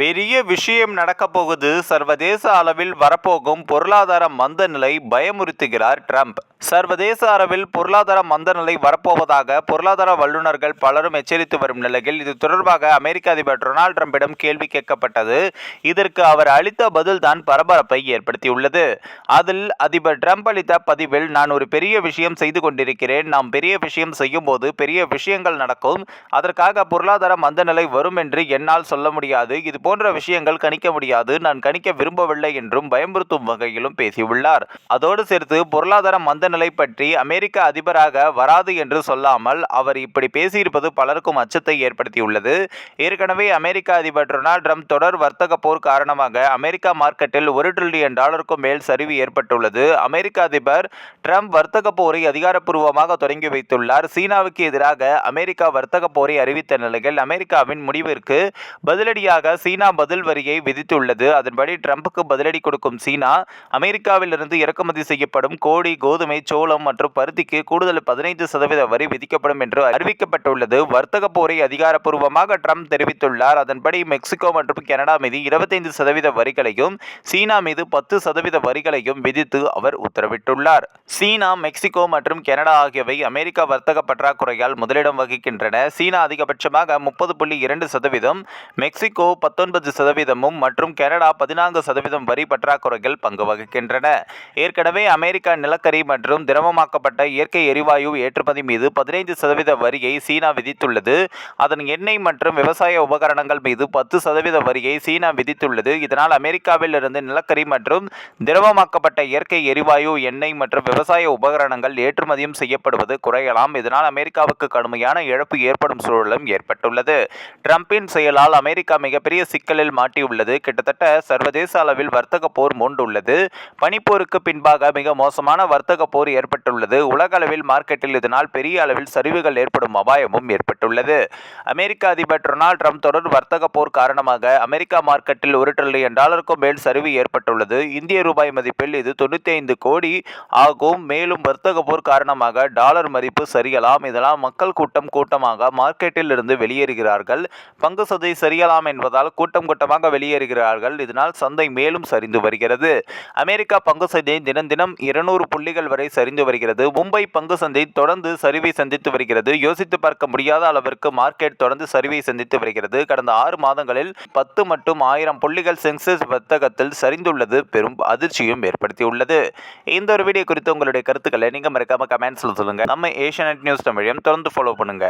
பெரிய விஷயம் நடக்கப் போகுது. சர்வதேச அளவில் வரப்போகும் பொருளாதார மந்த நிலை பயமுறுத்துகிறார் ட்ரம்ப். சர்வதேச அளவில் பொருளாதார மந்த நிலை வரப்போவதாக பொருளாதார வல்லுநர்கள் பலரும் எச்சரித்து வரும் நிலையில் இது தொடர்பாக அமெரிக்க அதிபர் டொனால்ட் ட்ரம்பிடம் கேள்வி கேட்கப்பட்டது. இதற்கு அவர் அளித்த பதில்தான் பரபரப்பை ஏற்படுத்தியுள்ளது. அதில் அதிபர் ட்ரம்ப் அளித்த பதிவில் நான் ஒரு பெரிய விஷயம் செய்து கொண்டிருக்கிறேன். நாம் பெரிய விஷயம் செய்யும் போது பெரிய விஷயங்கள் நடக்கும். அதற்காக பொருளாதார மந்த நிலை வரும் என்று என்னால் சொல்ல முடியாது. இது போன்ற விஷயங்கள் கணிக்க முடியாது. நான் கணிக்க விரும்பவில்லை என்றும் பயமுறுத்தும் வகையிலும் பேசியுள்ளார். அதோடு சேர்த்து பொருளாதார மந்த நிலை பற்றி அமெரிக்க அதிபராக வராது என்று சொல்லாமல் அவர் இப்படி பேசியிருப்பது பலருக்கும் அச்சத்தை ஏற்படுத்தியுள்ளது. ஏற்கனவே அமெரிக்க அதிபர் டொனால்ட் ட்ரம்ப் தொடர் வர்த்தக போர் காரணமாக அமெரிக்கா மார்க்கெட்டில் ஒரு ட்ரில்லியன் டாலருக்கும் மேல் சரிவு ஏற்பட்டுள்ளது. அமெரிக்க அதிபர் ட்ரம்ப் வர்த்தக போரை அதிகாரப்பூர்வமாக தொடங்கி வைத்துள்ளார். சீனாவுக்கு எதிராக அமெரிக்கா வர்த்தக போரை அறிவித்த நிலையில் அமெரிக்காவின் முடிவிற்கு பதிலடியாக சீனா பதில் வரியை விதித்துள்ளது. அதன்படி ட்ரம்புக்கு பதிலடி கொடுக்கும் சீனா அமெரிக்காவிலிருந்து இறக்குமதி செய்யப்படும் கோடி கோதுமை சோளம் மற்றும் பருத்திக்கு கூடுதல் பதினைந்து சதவீத வரி விதிக்கப்படும் என்று அறிவிக்கப்பட்டுள்ளது. வர்த்தக போரை அதிகாரப்பூர்வமாக ட்ரம்ப் தெரிவித்துள்ளார். அதன்படி மெக்சிகோ மற்றும் கனடா மீது இருபத்தைந்து சதவீத வரிகளையும் சீனா மீது பத்து சதவீத வரிகளையும் விதித்து அவர் உத்தரவிட்டுள்ளார். சீனா மெக்சிகோ மற்றும் கனடா ஆகியவை அமெரிக்க வர்த்தக பற்றாக்குறையால் முதலிடம் வகிக்கின்றன. சீனா அதிகபட்சமாக முப்பது புள்ளி இரண்டு சதவீதம் மெக்சிகோ பத்து பத்தொன்பது சதவீதமும் மற்றும் கனடா பதினான்கு சதவீதம் வரி பற்றாக்குறைகள் பங்கு வகிக்கின்றன. ஏற்கனவே அமெரிக்கா நிலக்கரி மற்றும் திரவமாக்கப்பட்ட இயற்கை எரிவாயு ஏற்றுமதி மீது பதினைந்து சதவீத வரியை சீனா விதித்துள்ளது. அதன் எண்ணெய் மற்றும் விவசாய உபகரணங்கள் மீது பத்து சதவீத வரியை சீனா விதித்துள்ளது. இதனால் அமெரிக்காவில் இருந்து நிலக்கரி மற்றும் திரவமாக்கப்பட்ட இயற்கை எரிவாயு எண்ணெய் மற்றும் விவசாய உபகரணங்கள் ஏற்றுமதியும் செய்யப்படுவது குறையலாம். இதனால் அமெரிக்காவுக்கு கடுமையான இழப்பு ஏற்படும் சூழலும் ஏற்பட்டுள்ளது. ட்ரம்பின் செயலால் அமெரிக்கா மிகப்பெரிய சிக்கலில் மாட்டியுள்ளது. கிட்டத்தட்ட சர்வதேச அளவில் வர்த்தக போர் மூண்டுள்ளது. பனிப்போருக்கு பின்பாக மிக மோசமான வர்த்தக போர் ஏற்பட்டுள்ளது. உலக அளவில் மார்க்கெட்டில் இதனால் பெரிய அளவில் சரிவுகள் ஏற்படும் அபாயமும் ஏற்பட்டுள்ளது. அமெரிக்க அதிபர் டொனால்ட் ட்ரம்ப் தொடர் வர்த்தக போர் காரணமாக அமெரிக்கா மார்க்கெட்டில் ஒரு டிரில்லியன் டாலருக்கும் மேல் சரிவு ஏற்பட்டுள்ளது. இந்திய ரூபாய் மதிப்பில் இது தொண்ணூற்றி ஐந்து கோடி ஆகும். மேலும் வர்த்தக போர் காரணமாக டாலர் மதிப்பு சரியலாம். இதனால் மக்கள் கூட்டம் கூட்டமாக மார்க்கெட்டில் இருந்து வெளியேறுகிறார்கள். பங்கு சதை சரியலாம் என்பதால் கூட்டம் கூட்டமாக வெளியேறுகிறார்கள். இதனால் சந்தை மேலும் சரிந்து வருகிறது. அமெரிக்கா பங்கு சந்தை தினம் தினம் இருநூறு புள்ளிகள் வரை சரிந்து வருகிறது. மும்பை பங்கு சந்தை தொடர்ந்து சரிவை சந்தித்து வருகிறது. யோசித்து பார்க்க முடியாத அளவிற்கு மார்க்கெட் தொடர்ந்து சரிவை சந்தித்து வருகிறது. கடந்த ஆறு மாதங்களில் பத்து மற்றும் ஆயிரம் புள்ளிகள் சென்சஸ் வர்த்தகத்தில் சரிந்துள்ளது. பெரும் அதிர்ச்சியும் ஏற்படுத்தியுள்ளது. இந்த ஒரு வீடியோ குறித்து உங்களுடைய கருத்துக்களை நீங்க மறக்காம கமெண்ட்ஸ்ல சொல்லுங்க. நம்ம ஏஷியநெட் நியூஸ் தமிழையும் தொடர்ந்து ஃபாலோ பண்ணுங்க.